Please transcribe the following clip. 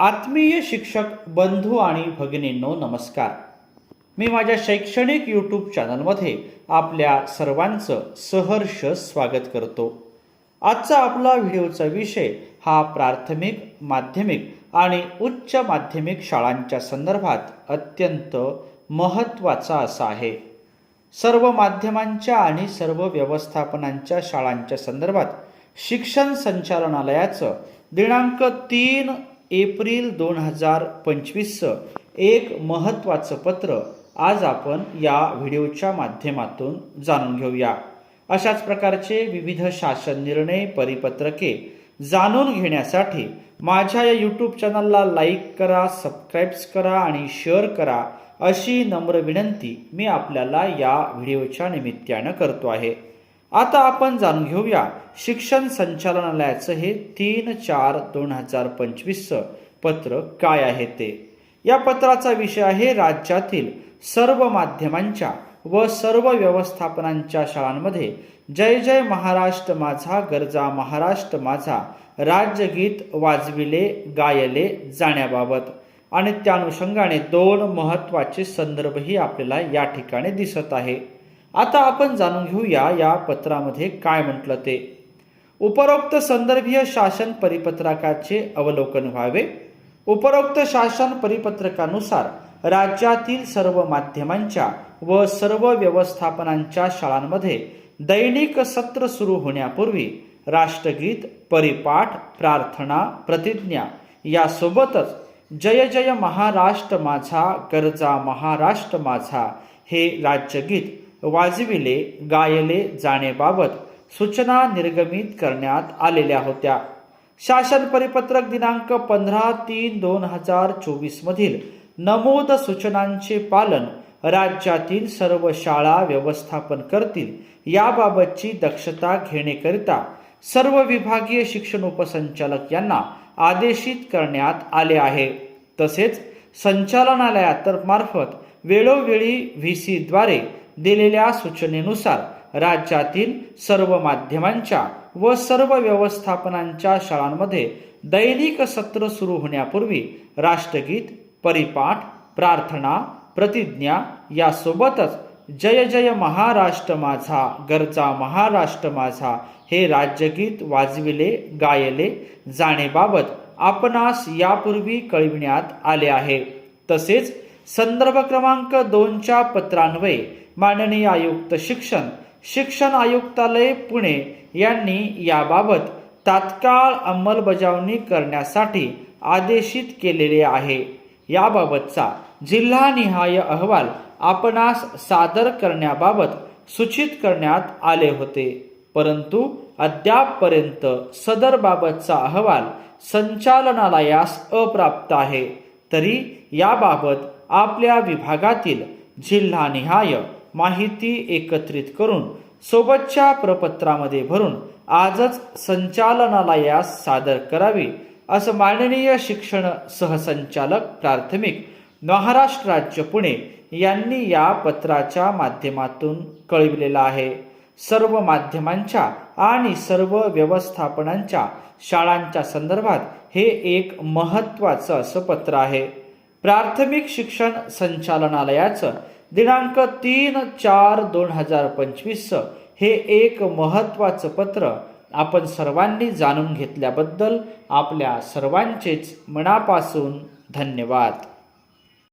आत्मीय शिक्षक बंधू आणि भगिनींनो नमस्कार. मी माझ्या शैक्षणिक यूट्यूब चॅनलमध्ये आपल्या सर्वांचं सहर्ष स्वागत करतो. आजचा आपला व्हिडिओचा विषय हा प्राथमिक माध्यमिक आणि उच्च माध्यमिक शाळांच्या संदर्भात अत्यंत महत्त्वाचा असा आहे. सर्व माध्यमांच्या आणि सर्व व्यवस्थापनांच्या शाळांच्या संदर्भात शिक्षण संचालनालयाचं दिनांक तीन एप्रिल दोन हजार पंचवीसचं एक महत्त्वाचं पत्र आज आपण या व्हिडिओच्या माध्यमातून जाणून घेऊया. अशाच प्रकारचे विविध शासन निर्णय परिपत्रके जाणून घेण्यासाठी माझ्या या यूट्यूब चॅनलला लाईक करा सबस्क्राईब्स करा आणि शेअर करा अशी नम्र विनंती मी आपल्याला या व्हिडिओच्या निमित्तानं करतो आहे. आता आपण जाणून घेऊया शिक्षण संचालनालयाचं हे तीन चार दोन हजार पंचवीसचं पत्र काय आहे ते. या पत्राचा विषय आहे राज्यातील सर्व माध्यमांच्या व सर्व व्यवस्थापनांच्या शाळांमध्ये जय जय महाराष्ट्र माझा गरजा महाराष्ट्र माझा राज्यगीत वाजविले गायले जाण्याबाबत. आणि त्या अनुषंगाने दोन महत्त्वाचे संदर्भही आपल्याला या ठिकाणी दिसत आहे. आता आपण जाणून घेऊया या पत्रामध्ये काय म्हटलं ते. उपरोक्त संदर्भीय शासन परिपत्रकाचे अवलोकन व्हावे. उपरोक्त शासन परिपत्रकानुसार राज्यातील सर्व माध्यमांच्या व सर्व व्यवस्थापनांच्या शाळांमध्ये दैनिक सत्र सुरू होण्यापूर्वी राष्ट्रगीत परिपाठ प्रार्थना प्रतिज्ञा यासोबतच जय जय महाराष्ट्र माझा गरजा महाराष्ट्र माझा हे राज्यगीत वाजविले गायले जाणेबाबत सूचना निर्गमित करण्यात आलेल्या होत्या. शासन परिपत्रक दिनांक पंधरा तीन दोन हजार चोवीस मधील नमूद सूचनांचे पालन राज्यातील सर्व शाळा व्यवस्थापन करतील याबाबतची दक्षता घेण्याकरिता सर्व विभागीय शिक्षण उपसंचालक यांना आदेशित करण्यात आले आहे. तसेच संचालनालयातर्फे वेळोवेळी व्ही सीद्वारे दिलेल्या सूचनेनुसार राज्यातील सर्व माध्यमांच्या व सर्व व्यवस्थापनांच्या शाळांमध्ये दैनिक सत्र सुरू होण्यापूर्वी राष्ट्रगीत परिपाठ प्रार्थना प्रतिज्ञा यासोबतच जय जय महाराष्ट्र माझा गरजा महाराष्ट्र माझा हे राज्यगीत वाजविले गायले जाणेबाबत आपणास यापूर्वी कळविण्यात आले आहे. तसेच संदर्भ क्रमांक दोनच्या पत्रान्वये माननीय आयुक्त शिक्षण शिक्षण आयुक्तालय पुणे यांनी याबाबत तात्काळ अंमलबजावणी करण्यासाठी आदेशित केलेले आहे. याबाबतचा जिल्हानिहाय अहवाल आपणास सादर करण्याबाबत सूचित करण्यात आले होते. परंतु अद्यापपर्यंत सदरबाबतचा अहवाल संचालनालयास अप्राप्त आहे. तरी याबाबत आपल्या विभागातील जिल्हानिहाय माहिती एकत्रित करून सोबतच्या प्रपत्रामध्ये भरून आजच संचालनालयास सादर करावी असं माननीय शिक्षण सहसंचालक प्राथमिक महाराष्ट्र राज्य पुणे यांनी या पत्राच्या माध्यमातून कळविलेलं आहे. सर्व माध्यमांच्या आणि सर्व व्यवस्थापनांच्या शाळांच्या संदर्भात हे एक महत्त्वाचं असं पत्र आहे. प्राथमिक शिक्षण संचालनालयाचं दिनांक तीन चार दोन हजार पंचवीस हे एक महत्त्वाचं पत्र आपण सर्वांनी जाणून घेतल्याबद्दल आपल्या सर्वांचेच मनापासून धन्यवाद.